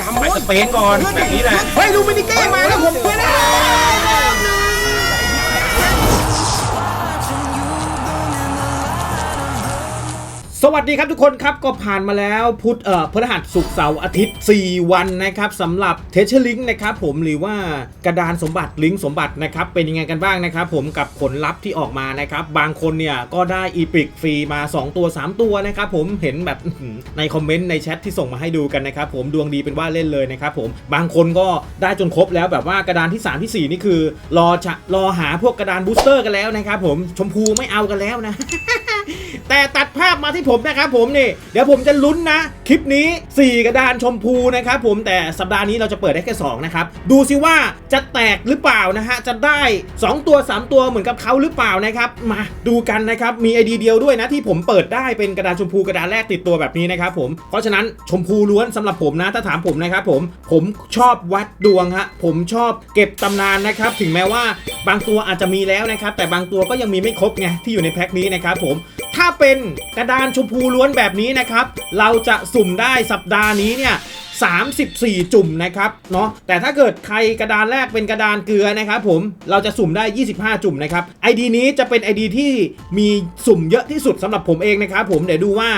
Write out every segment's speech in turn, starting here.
ดำไปเว้สเปนก่อนแบบนี้แหละ เฮ้ยดูมินิเก้มาแล้วผมไม่ได้ สวัสดีครับทุกคนครับก็ผ่านมาแล้วพุธเอ่อพฤหัสศุกร์เสาร์อาทิตย์ 4 วันนะครับสำหรับเทเชอร์ลิงนะครับผมหรือว่ากระดานสมบัติลิงสมบัตินะครับเป็นยังไงกันบ้างนะครับผมกับผลลัพธ์ที่ออกมานะครับบางคนเนี่ยก็ได้อีพิกฟรีมา 2 ตัว 3 ตัวนะครับผมเห็นแบบในคอมเมนต์ในแชทที่ส่งมาให้ดูกันนะครับผมดวงดีเป็นว่าเล่นเลยนะครับผมบางคนก็ได้จนครบแล้วแบบว่ากระดานที่ 3 ที่ 4 นี่คือ รอจะรอหาพวกกระดานบูสเตอร์กันแล้วนะครับผมชมพูไม่เอากันแล้วนะ แต่ตัดภาพมาที่ผมนะครับผมนี่เดี๋ยวผมจะลุ้นนะ คลิปนี้ 4 กระดานชมพูนะครับผมแต่สัปดาห์นี้เราจะเปิดได้แค่ 2 นะครับ ดูสิว่าจะแตกหรือเปล่านะฮะ จะได้ 2 ตัว 3 ตัวเหมือนกับเขาหรือเปล่านะครับ มาดูกันนะครับ มีไอดีเดียวด้วยนะที่ผมเปิดได้เป็นกระดานชมพูกระดานแรกติดตัวแบบนี้นะครับผมเพราะฉะนั้นชมพูล้วนสำหรับผมนะถ้าถามผมนะครับผมผมชอบวัดดวงฮะผมชอบเก็บตำนานนะครับถึงแม้ว่าบางตัวอาจจะมีแล้วนะครับแต่บางตัวก็ยังมีไม่ครบไงที่อยู่ในแพ็คนี้นะครับผม ถ้าเป็นกระดานชมพูล้วนแบบนี้นะครับ เราจะสุ่มได้สัปดาห์นี้เนี่ย 34 จุ่มนะครับเนาะแต่ถ้าเกิดใครกระดานแรกเป็นกระดานเกลือนะครับผมเราจะสุ่มได้ 25 จุ่มนะครับ ID นี้จะเป็น ID ที่มีสุ่มเยอะที่สุดสำหรับผมเองนะครับผมเดี๋ยวดูว่า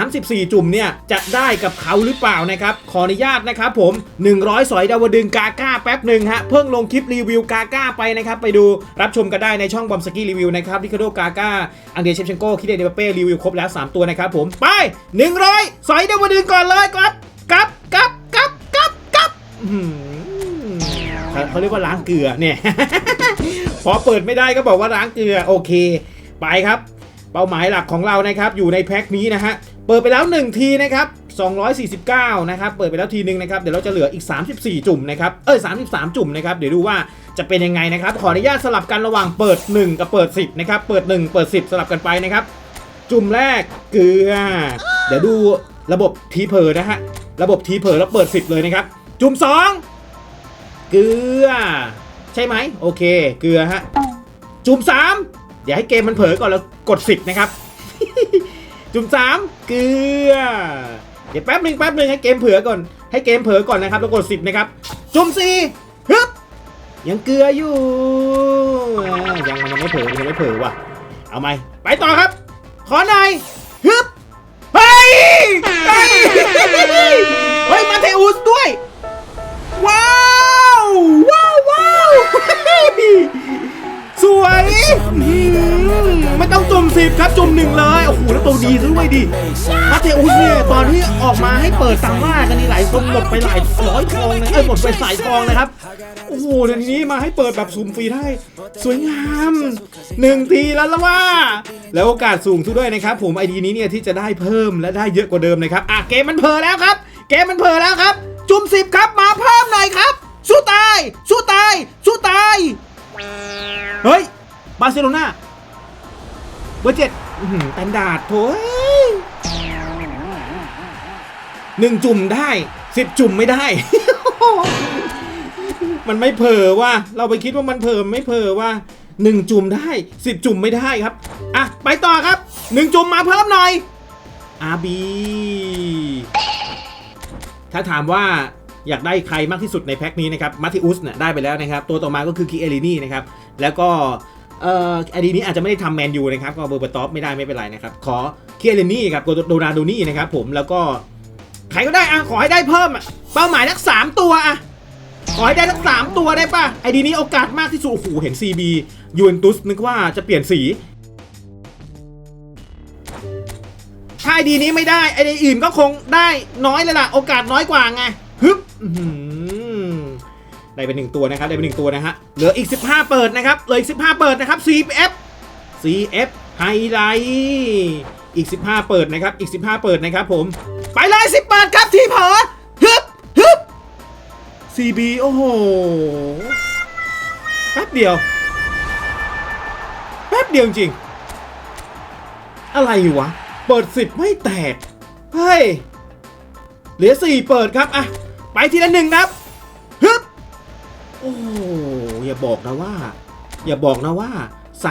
34 จุ่มเนี่ยจะได้กับเขาหรือเปล่านะครับขออนุญาตนะครับผม 100 สอยดาวดึงกาก้าแป๊บหนึ่งฮะเพิ่งลงคลิปรีวิวกาก้าไปนะครับไปดูรับชมกันได้ในช่องบอมสกี้รีวิวนะครับริคาโดกาก้าอังเดรเชฟเชนโก้คิเดเนเป้รีวิวครบแล้ว 3 ตัวนะครับผมไป 100 สอยดาวดึงก่อนเลยครับกับ กับกับกับกับอื้อหือเขาเขาเรียกว่าล้างเกลือเนี่ย พอเปิดไม่ได้ก็บอกว่าล้างเกลือโอเค ไปครับ เป้าหมายหลักของเรานะครับอยู่ในแพ็คนี้นะฮะเปิดไปแล้ว 1 ทีนะครับ249 นะครับ เปิดไปแล้วทีนึงนะครับ เดี๋ยวเราจะเหลืออีก 34 จุ่มนะครับ เอ้ย 33 จุ่มนะครับ เดี๋ยวดูว่าจะเป็นยังไงนะครับ ขออนุญาตสลับกันระหว่างเปิด 1 กับเปิด 10 นะครับ เปิด 1 เปิด 10 สลับกันไปนะครับ จุ่มแรกเกลือ เดี๋ยวดูระบบทีเพอนะฮะ ระบบทีเพอแล้วเปิด 10 เลยนะครับ จุ่ม 2 เกลือ ใช่ไหมโอเค เกลือฮะ จุ่ม3เดี๋ยวให้เกมมันเผลอก่อนแล้วกด 10 นะครับ จุ่ม 3 เกลือ เดี๋ยวแป๊บหนึ่งแป๊บหนึ่งให้เกมเผลอก่อน ให้เกมเผลอก่อนนะครับแล้วกด 10 นะครับ จุ่ม4ฮึบยังเกลืออยู่ยังมันยังไม่เผลอมันยังไม่เผลอว่ะ เอาไหมไปต่อครับ ขอหน่อยฮึบ เฮ้ยเฮ้ยเฮ้ยมาเทอุสด้วย ว้าว ว้าวว้าวสวย ไม่ต้องจุ่มสิบครับจุ่มหนึ่งเลยโอ้โหแล้วตัวดีซะด้วยดิมาเทอุสเนี่ยตอนที่ออกมาให้เปิดตังว่ากันนี่หลายคนหมดไปหลายร้อยทองนะเอ้ยหมดไปสายทองนะครับโอ้โหเดี๋ยวนี้มาให้เปิดแบบสุ่มฟรีได้ สวยงามหนึ่งทีแล้วละว่า แล้วโอกาสสูงทุกด้วยนะครับ ผมไอดีนี้เนี่ยที่จะได้เพิ่มและได้เยอะกว่าเดิมนะครับอะเกมมันเพลแล้วครับ เกมมันเพลแล้วครับ จุ่มสิบครับมาเพิ่มหน่อยครับสู้ตายสู้ตายสู้ตายเฮ้ยบาร์เซโลนา เบอร์เจ็ดอื้อหือแตนดาดโถ่เอ้ยหนึ่งจุ่มได้สิบจุ่มไม่ได้ มันไม่เผลอว่า เราไปคิดว่ามันเผลอไม่เผลอว่าหนึ่งจุ่มได้สิบจุ่มไม่ได้ครับ อะ ไปต่อครับหนึ่งจุ่มมาเพิ่มหน่อยอาบีถ้าถามว่าอยากได้ใครมากที่สุดในแพ็คนี้นะครับมาติอุสเนี่ยได้ไปแล้วนะครับ ตัวต่อมาก็คือคิเอลินี่นะครับ แล้วก็ เอ่อไอดีนี้อาจจะไม่ได้ทำแมนยูนะครับ ก็เบอร์เบอร์ท็อปไม่ได้ไม่เป็นไรนะครับ ขอเคิเลินี่กับโดนาโดนี่นะครับผมแล้วก็ใครก็ได้อะขอให้ได้เพิ่มอะเป้าหมายสักสามตัวอะขอให้ได้สักสามตัวได้ป่ะไอดีนี้โอกาสมากที่สุดโอ้โหเห็น CB ยูเวนตุสนึกว่าจะเปลี่ยนสีถ้าไอดีนี้ไม่ได้ไอดีอื่นก็คงได้น้อยเลยล่ะ โอกาสน้อยกว่าไงฮึบ ได้เป็นหนึ่งตัวนะครับได้เป็นหนึ่งตัวนะฮะเหลืออีก 15 เปิดนะครับเหลืออีก 15 เปิดนะครับ CF CF ไฮไลท์อีก 15 เปิดนะครับอีก 15 เปิดนะครับผมไปเลย10เปิดครับทีเผอฮึบฮึบ CB โอ้โหแป๊บเดียวแป๊บเดียวจริง อะไรวะ เปิดสิบไม่แตก เฮ้ย เหลือสี่เปิดครับ อะ ไปทีละหนึ่งครับ โอ้อย่าบอกนะว่า อย่าบอกนะว่า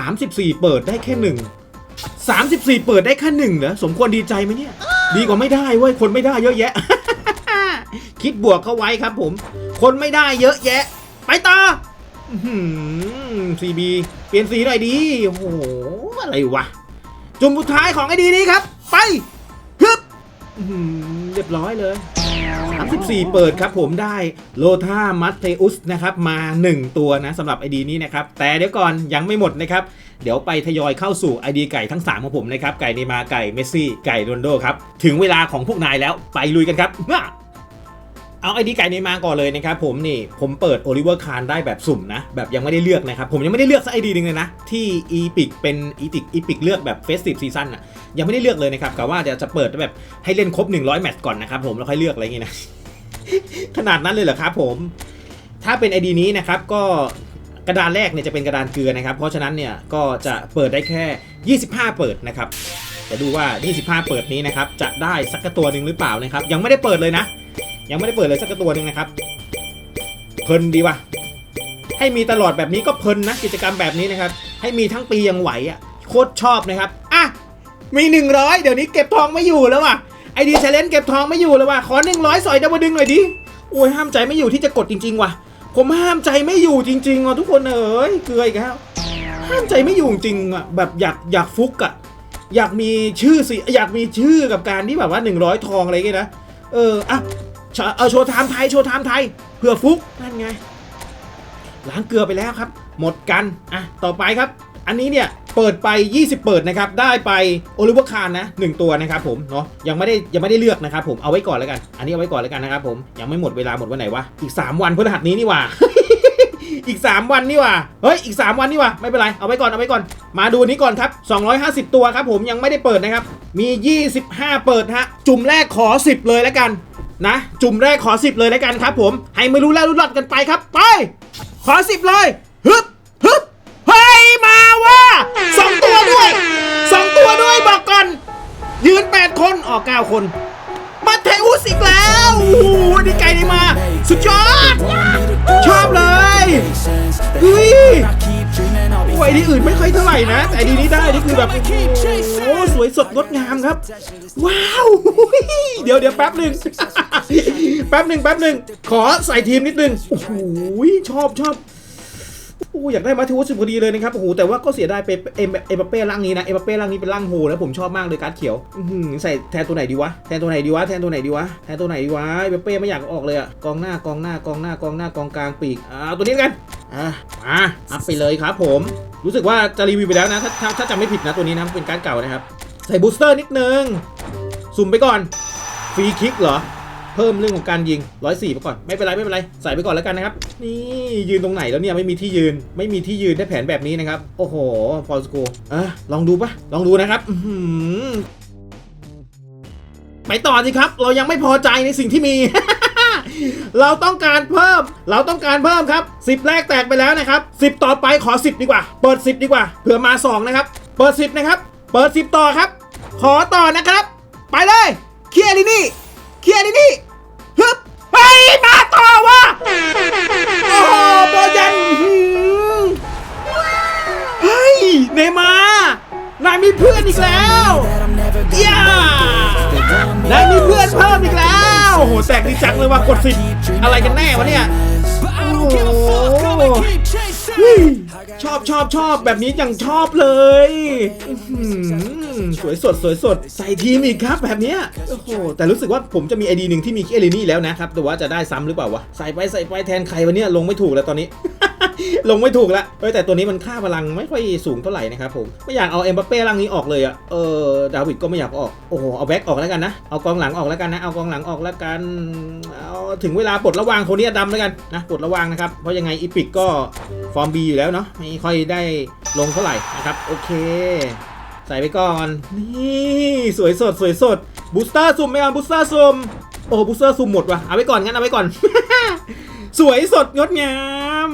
34 เปิดได้แค่หนึ่ง34 เปิดได้แค่หนึ่งเหรอสมควรดีใจไหมเนี่ย ดีกว่าไม่ได้เว้ยคนไม่ได้เยอะแยะ คิดบวกเข้าไว้ครับผม คนไม่ได้เยอะแยะ ไปต่อซีบีเปลี่ยนสีหน่อยดีโอ้โหอะไรวะ จุ่มสุดท้ายของไอดีนี้ครับ ไปฮึบอื้อหือเรียบร้อยเลย 34 เปิดครับผมได้โลธามัตเทอุสนะครับมา 1 ตัวนะสำหรับ ID นี้นะครับ แต่เดี๋ยวก่อนยังไม่หมดนะครับ เดี๋ยวไปทยอยเข้าสู่ ID ไก่ทั้ง 3 ของผมนะครับ ไก่เนมาไก่เมสซี่ไก่โรนโดครับ ถึงเวลาของพวกนายแล้วไปลุยกันครับ เอาไอดีไก่เนมาก่อนเลยนะครับผมนี่ผมเปิดโอลิเวอร์คารได้แบบสุ่มนะแบบยังไม่ได้เลือกนะครับผมยังไม่ได้เลือกสักไอดีนึงเลยนะที่อีพิกเป็นอีพิกอีพิกเลือกแบบเฟสติฟซีซั่นอะยังไม่ได้เลือกเลยนะครับกะว่าจะจะเปิดแบบให้เล่นครบ 100 แมตช์ก่อนนะครับผมแล้วค่อยเลือกอะไรอย่างงี้นะขนาดนั้นเลยเหรอครับผมถ้าเป็น ID นี้นะครับก็กระดานแรกเนี่ยจะเป็นกระดานเกลือนะครับ เพราะฉะนั้นเนี่ยก็จะเปิดได้แค่ 25 เปิดนะครับจะดูว่า 25 เปิดนี้นะครับจะได้สักตัวหนึ่งหรือเปล่านะครับ ยังไม่ได้เปิดเลยนะ ยังไม่ได้เปิดเลยสักตัวหนึ่งนะครับเพลินดีวะให้มีตลอดแบบนี้ก็เพลินนะกิจกรรมแบบนี้นะครับ ให้มีทั้งปียังไหวอะโคตรชอบนะครับอะมี 100 เดี๋ยวนี้เก็บทองไม่อยู่แล้วว่ะไอดีเชลเลนเก็บทองไม่อยู่แล้วว่ะขอ 100 สอยดาวดึงหน่อยดิโอ้ยห้ามใจไม่อยู่ที่จะกดจริง ๆ ว่ะ ผมห้ามใจไม่อยู่จริงๆอะทุกคนเอ๋ยเกลืออีกแล้วห้ามใจไม่อยู่จริงอะแบบอยากอยากฟุกอะอยากมีชื่อสิอยากมีชื่อกับการที่แบบว่า 100 ทองอะไรเงี้ยนะเอออะ เออโชว์ไทม์ไทยโชว์ไทม์ไทยเผื่อฟุกนั่นไงล้างเกลือไปแล้วครับ หมดกันอะต่อไปครับ อันนี้เนี่ยเปิดไป 20 เปิดนะครับได้ไปโอลิเวอร์คานนะ1ตัวนะครับผมเนาะยังไม่ได้ยังไม่ได้เลือกนะครับผมเอาไว้ก่อนแล้วกัน อันนี้เอาไว้ก่อนแล้วกันนะครับผมยังไม่หมดเวลาหมดวันไหนวะอีก 3 วันพฤหัสนี้นี่ว่าอีก 3 วันนี่ว่าเฮ้ยอีก 3 วันนี่ว่าไม่เป็นไรเอาไว้ก่อนเอาไว้ก่อน มาดูนนี้ก่อนครับ 250 ตัวครับผมยังไม่ได้เปิดนะครับมี 25 เปิดฮะจุ่มแรกขอ 10 เลยแล้วกัน นะ จุ่มแรกขอ 10 เลยแล้วกันครับ ผม ให้ไม่รู้แล้วรู้รอดกันไปครับ ไป ขอ 10 เลยฮึบฮึบเฮ้ยมาว่าสองตัวด้วยสองตัวด้วยบอกก่อน ยืน 8 คนออก9คน มาเทอุสอีกแล้วโอ้โหดีใจดีมา สุดยอด ชอบเลย ดีอื่นไม่ค่อยเท่าไหร่นะ แต่ดีนี้ได้นี่คือแบบโอ้สวยสดงดงามครับ ว้าว เดี๋ยวเดี๋ยวแป๊บหนึ่งแป๊บหนึ่งแป๊บหนึ่งขอใส่ทีมนิดนึงโอ้โหชอบชอบโอ้อยากได้มาทิวสุพอดีเลยนะครับโอ้โหแต่ว่าก็เสียดายไปเอ็มเอ็มบัปเป้ร่างนี้นะเอ็มเป้ร่างนี้เป็นร่างโหแล้วผมชอบมากเลยการ์ดเขียวใส่แทนตัวไหนดีวะแทนตัวไหนดีวะแทนตัวไหนดีวะแทนตัวไหนดีวะเอ็มบัปเป้ไม่อยากออกเลยอะกองหน้ากองหน้ากองหน้ากองหน้ากองกลางปีกเอาตัวนี้กัน อะมาอัพไปเลยครับผมรู้สึกว่าจะรีวิวไปแล้วนะถ้าถ้าถ้าจำไม่ผิดนะตัวนี้นะเป็นการเก่านะครับ ใส่บูสเตอร์นิดนึงสุ่มไปก่อนฟรีคิกเหรอ เพิ่มเรื่องของการยิง104ไปก่อนไม่เป็นไรไม่เป็นไรใส่ไปก่อนแล้วกันนะครับ นี่ยืนตรงไหนแล้วเนี่ยไม่มีที่ยืน ไม่มีที่ยืนได้แผนแบบนี้นะครับ โอ้โหฟอลสโกอะลองดูปะลองดูนะครับไปต่อสิครับ เรายังไม่พอใจในสิ่งที่มี เราต้องการเพิ่ม เราต้องการเพิ่มครับ 10 แรกแตกไปแล้วนะครับ 10 ต่อไปขอ 10 ดีกว่า เปิด 10 ดีกว่า เผื่อมา 2 นะครับ เปิด 10 นะครับ เปิด 10 ต่อครับ ขอต่อนะครับ ไปเลย เคลียร์ดินี่ เคลียร์ดินี่ฮึบเฮ้ยมาต่อวะโอ้โหโบยันหืมเฮ้ย เนมา นายมีเพื่อนอีกแล้วย่า นายมีเพื่อนเพิ่มอีกแล้ว โอ้โหแตกดีจังเลยว่ะกดสิอะไรกันแน่วะเนี่ยโอ้โหฮ้ยชอบชอบชอบแบบนี้ยังชอบเลยสวยสดสวยสดใส่ทีมอีกครับแบบนี้โอ้โหแต่รู้สึกว่าผมจะมีไอดีหนึ่งที่มีเอลินี่แล้วนะครับแต่ว่าจะได้ซ้ำหรือเปล่าวะใส่ไปใส่ไปแทนใครวะเนี่ยลงไม่ถูกแล้วตอนนี้ ลงไม่ถูกละเอ้ยแต่ตัวนี้มันค่าพลังไม่ค่อยสูงเท่าไหร่นะครับผม ไม่อยากเอาเอ็มบัปเป้ร่างนี้ออกเลยอะเออดาวิดก็ไม่อยากออก โอ้โห เอาแบ็กออกแล้วกันนะ เอากองหลังออกแล้วกันนะ เอากองหลังออกแล้วกัน เอาถึงเวลาปลดระวางโทนี่ดำแล้วกันนะ ปลดระวางนะครับ เพราะยังไงอีพิกก็ฟอร์มบีอยู่แล้วเนาะ ไม่ค่อยได้ลงเท่าไหร่นะครับ โอเค ใส่ไปก่อน นี่สวยสดสวยสดบูสเตอร์ซุ่มไหมครับบูสเตอร์ซุ่มโอ้บูสเตอร์ซุ่มหมดว่ะ เอาไว้ก่อนงั้นเอาไว้ก่อน สวยสดงดงาม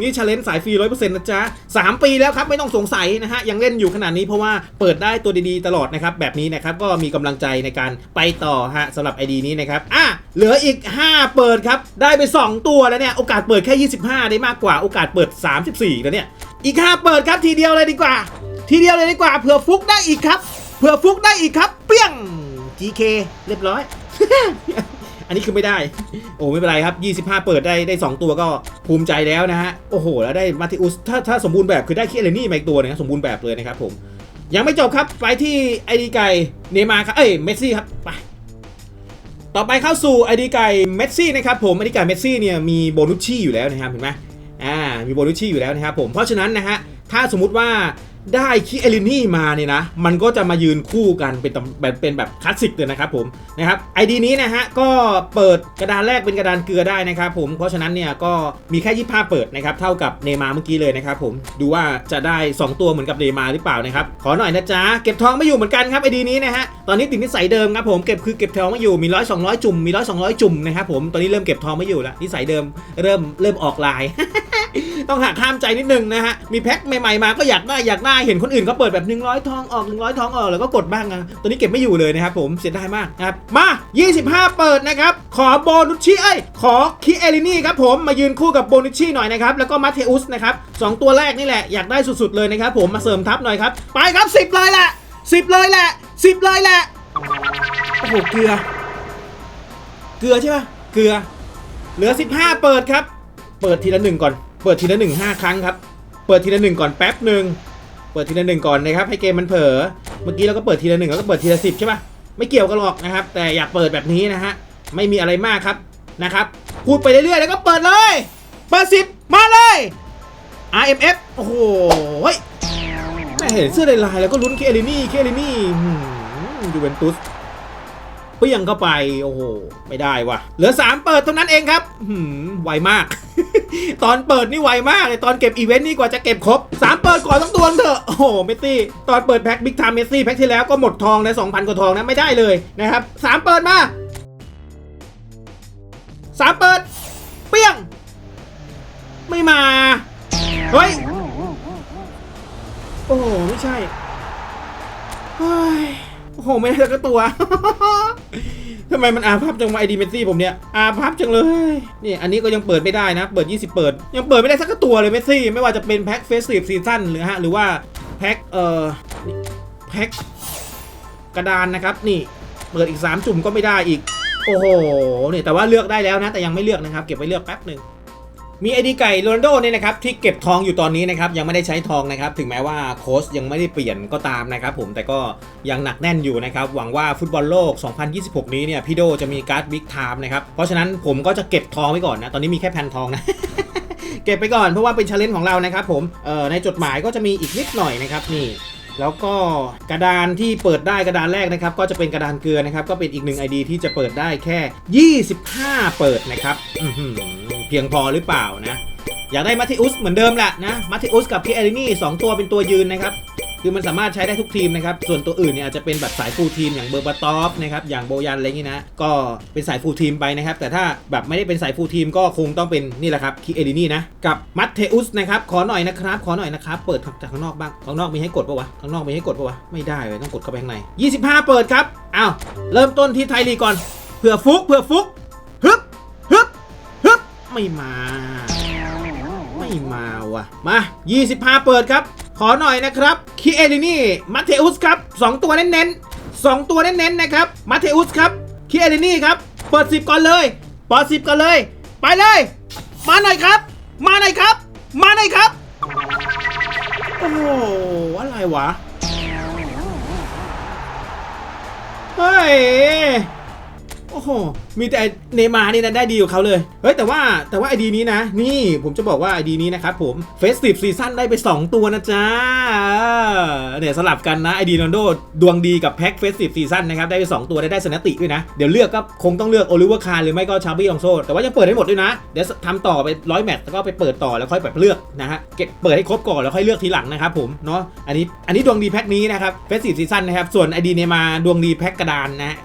นี่ชาเลนจ์สายฟรีร้อยเปอร์เซ็นต์นะจ๊ะสามปีแล้วครับไม่ต้องสงสัยนะฮะยังเล่นอยู่ขนาดนี้เพราะว่าเปิดได้ตัวดีๆตลอดนะครับแบบนี้นะครับก็มีกำลังใจในการไปต่อฮะสำหรับ ID นี้นะครับอะเหลืออีก 5 เปิดครับได้ไป 2 ตัวแล้วเนี่ยโอกาสเปิดแค่ 25 ได้มากกว่าโอกาสเปิด 34 แล้วเนี่ยอีก 5 เปิดครับทีเดียวเลยดีกว่า ทีเดียวเลยดีกว่าเผื่อฟุกได้อีกครับเผื่อฟุกได้อีกครับ เปี้ยง GK เรียบร้อย อันนี้คือไม่ได้ โอ้ไม่เป็นไรครับ 25 เปิดได้ได้ 2 ตัวก็ภูมิใจแล้วนะฮะ โอ้โห แล้วได้มาติอุส ถ้าถ้าสมบูรณ์แบบคือได้คีเอเลนี่มาอีกตัวหนึงนะสมบูรณ์แบบเลยนะครับผม ยังไม่จบครับไปที่ไอดีไก่เนมาร์ครับ เอ้ยเมสซี่ครับไปต่อไปเข้าสู่ไอดีไก่เมสซี่นะครับผมไอดีไก่เมสซี่เนี่ยมีโบนุชชี่อยู่แล้วนะครับเห็นไหมอ่ามีโบนุชชี่อยู่แล้วนะครับผมเพราะฉะนั้นนะฮะถ้าสมมุติว่า ได้คิเอลินี่มาเนี่ยนะ มันก็จะมายืนคู่กันเป็นแบบเป็นแบบคลาสสิกเลยนะครับผมนะครับไอดีนี้นะฮะก็เปิดกระดานแรกเป็นกระดานเกลือได้นะครับผมเพราะฉะนั้นเนี่ยก็มีแค่25เปิดนะครับเท่ากับเนมาเมื่อกี้เลยนะครับผมดูว่าจะได้ 2 ตัวเหมือนกับเนมาหรือเปล่านะครับขอหน่อยนะจ๊ะเก็บทองไม่อยู่เหมือนกันครับไอดีนี้นะฮะตอนนี้ติดนิสัยเดิมครับผมเก็บคือเก็บทองไม่อยู่มีร้อยสองร้อยจุ่มมีร้อยสองร้อยจุ่มนะครับผมตอนนี้เริ่มเก็บทองไม่อยู่แล้วนิสัยเดิมเริ่มเริ่มออกลาย ต้องหักห้ามใจนิดนึงนะฮะมีแพ็คใหม่ๆมาก็อยากได้อยากได้เห็นคนอื่นเขาเปิดแบบ 100 ทองออก 100 ทองออกแล้วก็กดบ้างนะตัวนี้เก็บไม่อยู่เลยนะครับผมเสียดายมากนะครับมา 25 เปิดนะครับ ขอโบนุชชี่เอ้ยขอคิเอลินี่ครับผมมายืนคู่กับโบนุชชี่หน่อยนะครับแล้วก็มาเทอุสนะครับสองตัวแรกนี่แหละอยากได้สุดๆเลยนะครับผมมาเสริมทัพหน่อยครับไปครับ 10 เลยแหละ 10 เลยแหละ 10 เลยแหละโอ้โหเกลือ เกลือใช่ปะเกลือ เหลือ 15 เปิดครับ เปิดทีละหนึ่งก่อน เปิดทีละหนึ่งห้าครั้งครับ เปิดทีละหนึ่งก่อนแป๊บหนึ่ง เปิดทีละหนึ่งก่อนนะครับให้เกมมันเผลอเมื่อกี้เราก็เปิดทีละหนึ่งแล้วก็เปิดทีละสิบใช่ปะไม่เกี่ยวกันหรอกนะครับ แต่อยากเปิดแบบนี้นะฮะไม่มีอะไรมากครับนะครับพูดไปเรื่อยๆแล้วก็เปิดเลยเปิดสิบมาเลย RMF โอ้โหแม่เห็นเสื้อลายๆแล้วก็ลุ้นเคลินี่เคลินี่ยูเวนตุสเปี้ยงเข้าไป โอ้โห ไม่ได้ว่ะ เหลือ 3 เปิดเท่านั้นเองครับหืมไวมาก ตอนเปิดนี่ไวมากเลยตอนเก็บอีเวนต์นี่กว่าจะเก็บครบ 3 เปิดก่อนต้องตวงเถอะ โอ้โห เมสซี่ ตอนเปิดแพ็คบิ๊กไทม์เมสซี่แพ็คที่แล้วก็หมดทองนะ2,000 กว่าทองนะ ไม่ได้เลยนะครับ 3 เปิดมา 3 เปิด ไม่ได้สักตัวทำไมมันอาพับจังวะไอดีเมซี่ผมเนี่ยอาพับจังเลยนี่อันนี้ก็ยังเปิดไม่ได้นะ เปิด 20 เปิด ยังเปิดไม่ได้สักตัวเลยเมซี่ ไม่ว่าจะเป็นแพ็คเฟสซีฟซีซั่นหรือฮะหรือว่าแพ็คเอ่อแพ็คกระดานนะครับนี่เปิดอีก 3 จุ่มก็ไม่ได้อีก โอ้โหนี่แต่ว่าเลือกได้แล้วนะ แต่ยังไม่เลือกนะครับ เก็บไว้เลือกแป๊บหนึ่ง มีไอดีไก่โรนโดเนี่ยนะครับที่เก็บทองอยู่ตอนนี้นะครับยังไม่ได้ใช้ทองนะครับถึงแม้ว่าโค้ชยังไม่ได้เปลี่ยนก็ตามนะครับผมแต่ก็ยังหนักแน่นอยู่นะครับหวังว่าฟุตบอลโลก 2026 นี้เนี่ยพี่โดจะมีการ์ดบิ๊กไทม์นะครับเพราะฉะนั้นผมก็จะเก็บทองไว้ก่อนนะตอนนี้มีแค่แผ่นทองนะเก็บไปก่อนเพราะว่าเป็นชาเลนจ์ของเรานะครับผมเอ่อในจดหมายก็จะมีอีกนิดหน่อยนะครับนี่แล้วก็กระดานที่เปิดได้กระดานแรกนะครับ ก็จะเป็นกระดานเกลือนะครับ ก็เป็นอีกหนึ่ง ID ที่จะเปิดได้แค่ 25 เปิดนะครับอื เพียงพอหรือเปล่านะอยากได้มาติอุสเหมือนเดิมแหละนะมาติอุสกับพีเอลินี่สองตัวเป็นตัวยืนนะครับคือมันสามารถใช้ได้ทุกทีมนะครับ ส่วนตัวอื่นเนี่ยอาจจะเป็นแบบสายฟูลทีมอย่างเบอร์บาตอฟนะครับ อย่างโบยันอะไรอย่างนี้นะ ก็เป็นสายฟูลทีมไปนะครับ แต่ถ้าแบบไม่ได้เป็นสายฟูลทีมก็คงต้องเป็นนี่แหละครับคีเอลินี่นะ กับมัตเทอุสนะครับ ขอหน่อยนะครับ ขอหน่อยนะครับ เปิดจากข้างนอกบ้าง ข้างนอกมีให้กดปะวะ ข้างนอกมีให้กดปะวะ ไม่ได้เลยต้องกดเข้าไปข้างใน 25 เปิดครับ อ้าว เริ่มต้นที่ไทยลีก่อน เผื่อฟุก เผื่อฟุก ฮึบ ฮึบ ไม่มา ไม่มาว่ะ มา 25 เปิดครับ ขอหน่อยนะครับคีเอลินี่มาเทอุสครับ 2 ตัวเน้นๆ2ตัวเน้นๆนะครับมาเทอุสครับคีเอลินี่ครับ เปิด 10 ก่อนเลยเปิด10ก่อนเลย ไปเลย มาหน่อยครับ มาหน่อยครับ มาหน่อยครับ โอ้โหอะไรวะเฮ้ย โอ้โห มีแต่เนมานี่นะได้ดีกว่าเขาเลย เฮ้ยแต่ว่าแต่ว่าไอดีนี้นะ นี่ผมจะบอกว่าไอดีนี้นะครับผมเฟสติฟซีซั่นได้ไป 2 ตัวนะจ๊ะเนี่ยสลับกันนะไอดีนอนโดดวงดีกับแพ็คเฟสติฟซีซั่นนะครับได้ไป 2 ตัวได้ได้สนติด้วยนะ เดี๋ยวเลือกก็คงต้องเลือกโอลิเวอร์คาร์หรือไม่ก็ชาบี้องโซแต่ว่ายังเปิดให้หมดด้วยนะ เดี๋ยวทำต่อไปร้อยแมตช์แล้วก็ไปเปิดต่อแล้วค่อยแบบเลือกนะฮะเก็บเปิดให้ครบก่อนแล้วค่อยเลือกทีหลังนะครับผมเนาะอันนี้อันนี้ดวงดีแพ็คนี้นะครับเฟสติฟซีซั่นนะครับส่วนไอดีเนมาดวงดีแพ็คกระดานนะฮะ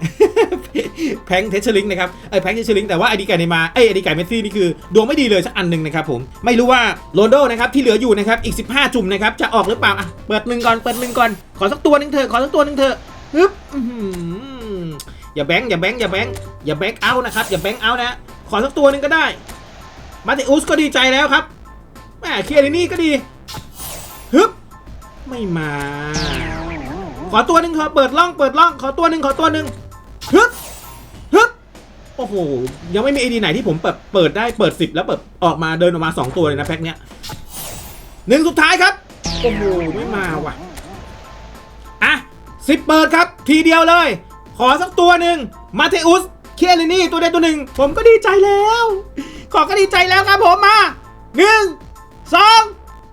แพงเทชลิงนะครับไอ้แพงเชลิงแต่ว่าไอดีไก่เนมาไอยไอดีไก่เมสซี่นี่คือดวงไม่ดีเลยสักอันหนึ่งนะครับผมไม่รู้ว่าโรนโดนะครับที่เหลืออยู่นะครับอีก 15 จุ่มนะครับจะออกหรือเปล่าอะเปิดหนึ่งก่อนเปิดหนึ่งก่อนขอสักตัวหนึ่งเถอะขอสักตัวหนึ่งเถอะฮึบอย่าแบงค์อย่าแบงค์อย่าแบงค์อย่าแบงค์เอานะครับอย่าแบงค์เอานะ ขอสักตัวหนึ่งก็ได้ มาติอุสก็ดีใจแล้วครับแหมเคียรินี่ก็ดีฮึบไม่มา ขอตัวหนึ่งขอเปิดล่องเปิดล่องขอตัวหนึ่งขอตัวหนึ่ง โอ้โหยังไม่มีไอดีไหนที่ผมเปิดเปิดได้เปิด10แล้วเปิดออกมาเดินออกมา2ตัวเลยนะแพ็คเนี้ยหนึ่งสุดท้ายครับโอ้โหไม่มาว่ะอะสิบเปิดครับ ทีเดียวเลย ขอสักตัวหนึ่งมาเทอุสเคียรินี่ตัวใดตัวหนึ่ง ผมก็ดีใจแล้ว ขอก็ดีใจแล้วครับผมมาหนึ่งสอง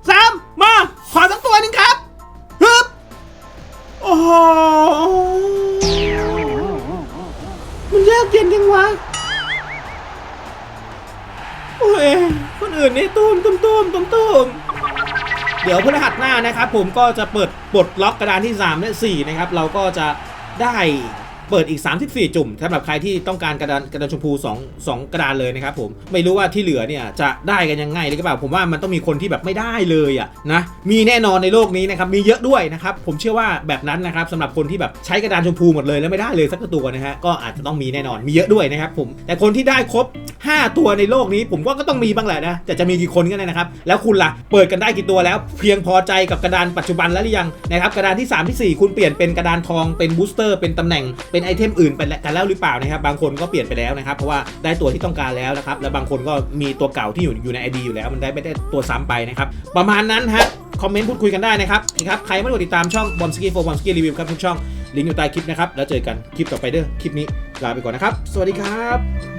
สามมา ขอสักตัวหนึ่งครับฮึบโอ้โห มันยากเย็นจังวะโอ้ยคนอื่นนี่ตูมตุ้มตุ้มตุ้มตุ้มเดี๋ยวพฤหัสหน้านะครับผมก็จะเปิดปลดล็อกกระดานที่ 3 และ 4 นะครับ เราก็จะได้ เปิดอีก 34 จุ่มสำหรับใครที่ต้องการกระดานกระดานชมพู2 2กระดานเลยนะครับผมไม่รู้ว่าที่เหลือเนี่ยจะได้กันยังไงหรือเปล่าผมว่ามันต้องมีคนที่แบบไม่ได้เลยอะนะมีแน่นอนในโลกนี้นะครับมีเยอะด้วยนะครับผมเชื่อว่าแบบนั้นนะครับสำหรับคนที่แบบใช้กระดานชมพูหมดเลยแล้วไม่ได้เลยสักตัวนะฮะก็อาจจะต้องมีแน่นอนมีเยอะด้วยนะครับผมแต่คนที่ได้ครบ 5 ตัวในโลกนี้ ผมว่าก็ต้องมีบ้างแหละนะแต่จะมีกี่คนกันนะครับแล้วคุณล่ะเปิดกันได้กี่ตัวแล้ว เพียงพอใจกับกระดานปัจจุบันแล้วหรือยังนะครับกระดานที่ 3 ที่ 4 คุณเปลี่ยนเป็นกระดานทองเป็นบูสเตอร์เป็นตำแหน่งเป็นไอเทมอื่นไปแล้วกันแล้วหรือเปล่านะครับ บางคนก็เปลี่ยนไปแล้วนะครับ เพราะว่าได้ตัวที่ต้องการแล้วนะครับ แล้วบางคนก็มีตัวเก่าที่อยู่อยู่ใน ID อยู่แล้ว มันได้ไม่ได้ตัวซ้ำไปนะครับ ประมาณนั้นฮะ คอมเมนต์พูดคุยกันได้นะครับครับ ใครไม่ได้กดติดตามช่องบอมสกี้โฟบอมสกี้รีวิวครับทุกช่อง ลิงก์อยู่ใต้คลิปนะครับ แล้วเจอกันคลิปต่อไปเด้อ คลิปนี้ลาไปก่อนนะครับ สวัสดีครับ